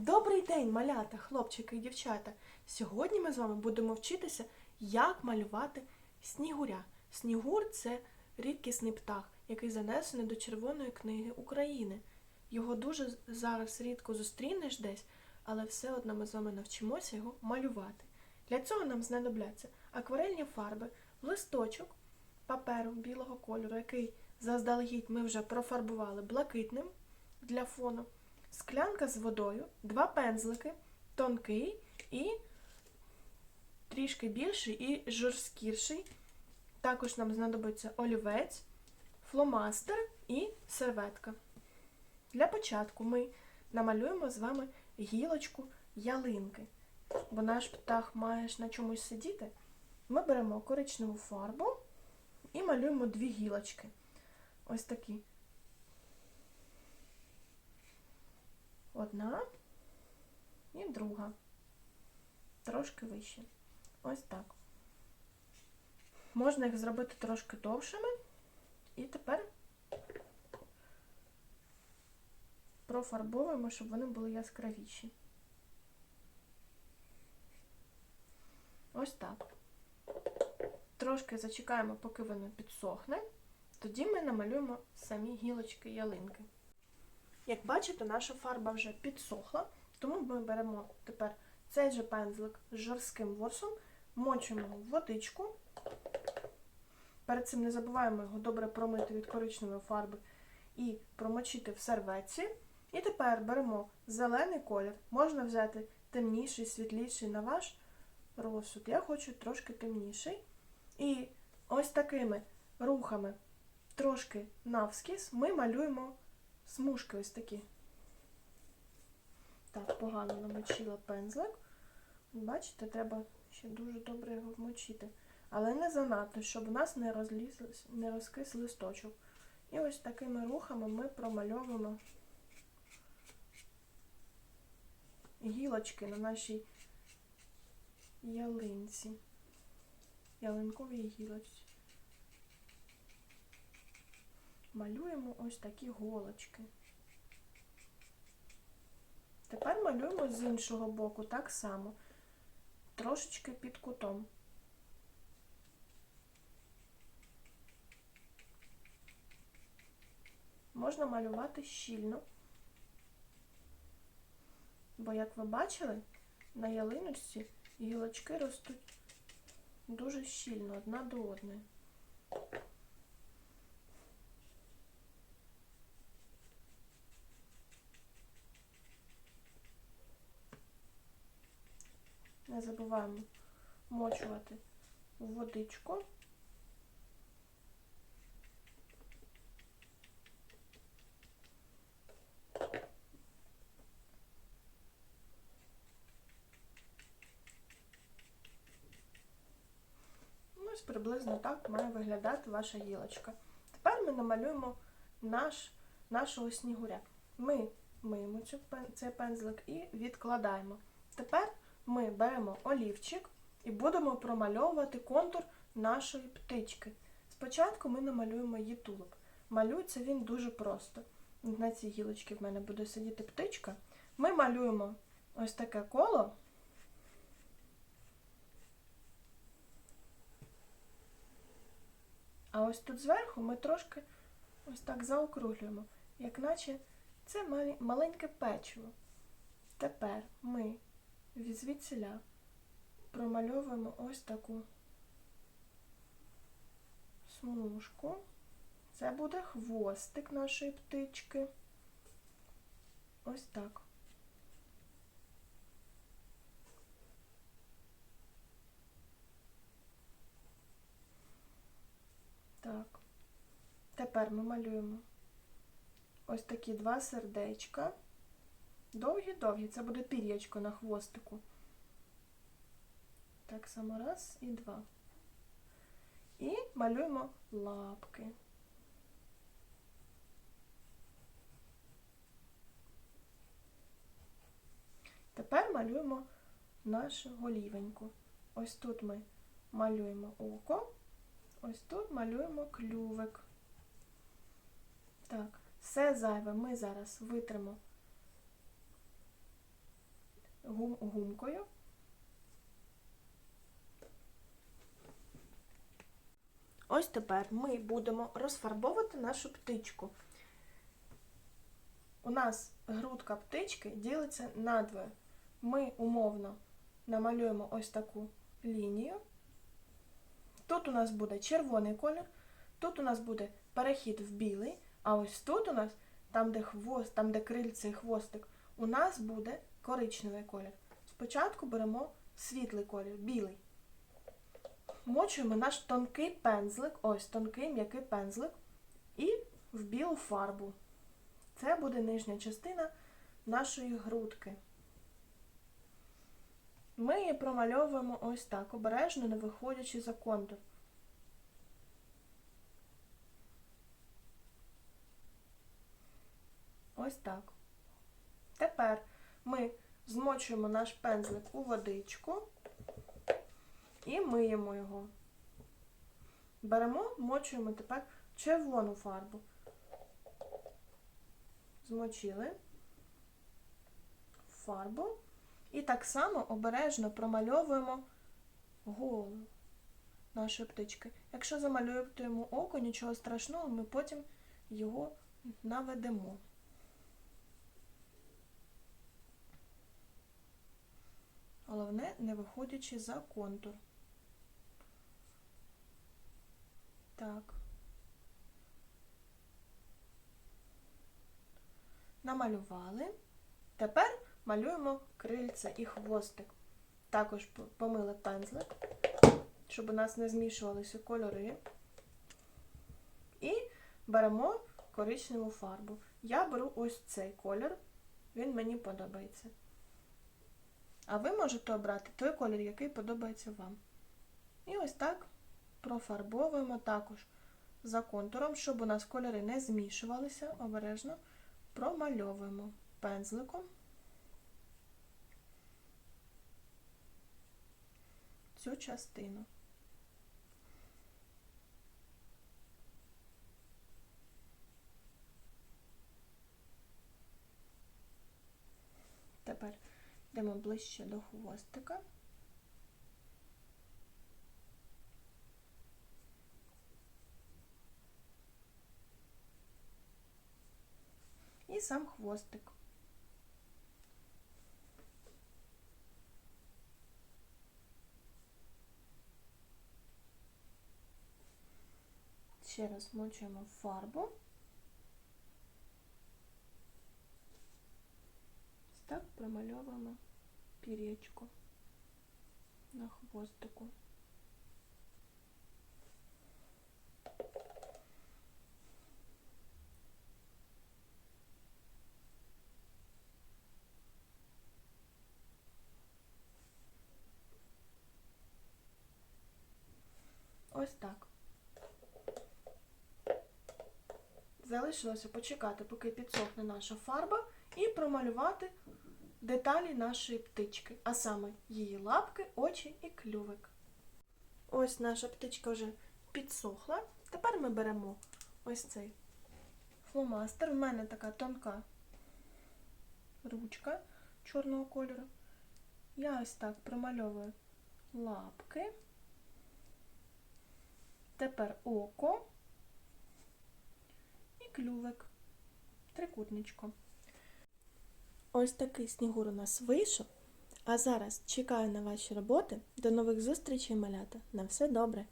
Добрий день, малята, хлопчики і дівчата. Сьогодні ми з вами будемо вчитися, як малювати снігуря. Снігур це рідкісний птах, який занесений до Червоної книги України. Його дуже зараз рідко зустрінеш десь, але все одно ми з вами навчимося його малювати. Для цього нам знадобляться акварельні фарби, листочок паперу білого кольору, який заздалегідь ми вже профарбували блакитним для фону склянка з водою, два пензлики, тонкий і трішки більший і жорсткіший. Також нам знадобиться олівець, фломастер і серветка. Для початку ми намалюємо з вами гілочку ялинки, бо наш птах має ж на чомусь сидіти. Ми беремо коричневу фарбу і малюємо дві гілочки. Ось такі. Одна і друга. Трошки вище. Ось так. Можна їх зробити трошки довшими. І тепер профарбовуємо, щоб вони були яскравіші. Ось так. Трошки зачекаємо, поки воно підсохне. Тоді ми намалюємо самі гілочки ялинки. Як бачите, наша фарба вже підсохла, тому ми беремо тепер цей же пензлик з жорстким ворсом, мочимо в водичку. Перед цим не забуваємо його добре промити від коричневої фарби і промочити в серветці. І тепер беремо зелений колір. Можна взяти темніший, світліший на ваш розсуд. Я хочу трошки темніший. І ось такими рухами, трошки навскіз, ми малюємо смужки ось такі. Так, погано намочила пензлик. Бачите, треба ще дуже добре його вмочити. Але не занадто, щоб у нас не розліз, не розкис листочок. І ось такими рухами ми промальовуємо гілочки на нашій ялинці. Ялинковій гілочці. Малюємо ось такі голочки. Тепер малюємо з іншого боку так само, трошечки під кутом. Можна малювати щільно, бо, як ви бачили, на ялиночці гілочки ростуть дуже щільно одна до одної. Не забуваємо мочувати водичку. Ну, Ось приблизно так має виглядати ваша гілочка. Тепер ми намалюємо наш, нашого снігуря. Ми миємо цей пензлик і відкладаємо. Тепер ми беремо олівчик і будемо промальовувати контур нашої птички. Спочатку ми намалюємо її тулуб. Малюється він дуже просто. На цій гілочці в мене буде сидіти птичка. Ми малюємо ось таке коло. А ось тут зверху ми трошки ось так заокруглюємо, як наче це маленьке печиво. Тепер ми звідсіля промальовуємо ось таку смужку. Це буде хвостик нашої птички. Ось так. Так. Тепер ми малюємо ось такі два сердечка. Довгі-довгі, це буде пір'ячко на хвостику. Так само раз і два. І малюємо лапки. Тепер малюємо нашу голівеньку. Ось тут ми малюємо око, ось тут малюємо клювик. Так, все зайве ми зараз витримо гум гумкою. Ось тепер ми будемо розфарбовувати нашу птичку. У нас грудка птички ділиться надвоє. Ми умовно намалюємо ось таку лінію. Тут у нас буде червоний колір, тут у нас буде перехід в білий, а ось тут у нас, там де хвост, там де крильце і хвостик, у нас буде коричневий колір. Спочатку беремо світлий колір, білий. Мочуємо наш тонкий пензлик, ось тонкий м'який пензлик, і в білу фарбу. Це буде нижня частина нашої грудки. Ми її промальовуємо ось так, обережно, не виходячи за контур. Ось так. Тепер ми змочуємо наш пензлик у водичку і миємо його. Беремо, мочуємо тепер червону фарбу. Змочили фарбу і так само обережно промальовуємо голову нашої птички. Якщо замалюємо око, нічого страшного, ми потім його наведемо. Головне, не виходячи за контур. Так. Намалювали. Тепер малюємо крильце і хвостик. Також помили пензлик, щоб у нас не змішувалися кольори. І беремо коричневу фарбу. Я беру ось цей колір, він мені подобається. А ви можете обрати той колір, який подобається вам. І ось так профарбовуємо також за контуром, щоб у нас кольори не змішувалися, обережно промальовуємо пензликом цю частину. Тепер йдемо ближче до хвостика. І сам хвостик. Ще раз мочуємо фарбу. Так промальовуємо пір'ячко на хвостику. Ось так. Залишилося почекати, поки підсохне наша фарба, і промалювати деталі нашої птички, а саме її лапки, очі і клювик. Ось наша птичка вже підсохла. Тепер ми беремо ось цей фломастер. У мене така тонка ручка чорного кольору. Я ось так промальовую лапки. Тепер око і клювик, трикутничко. Ось такий снігур у нас вийшов. А зараз чекаю на ваші роботи. До нових зустрічей, малята. На все добре!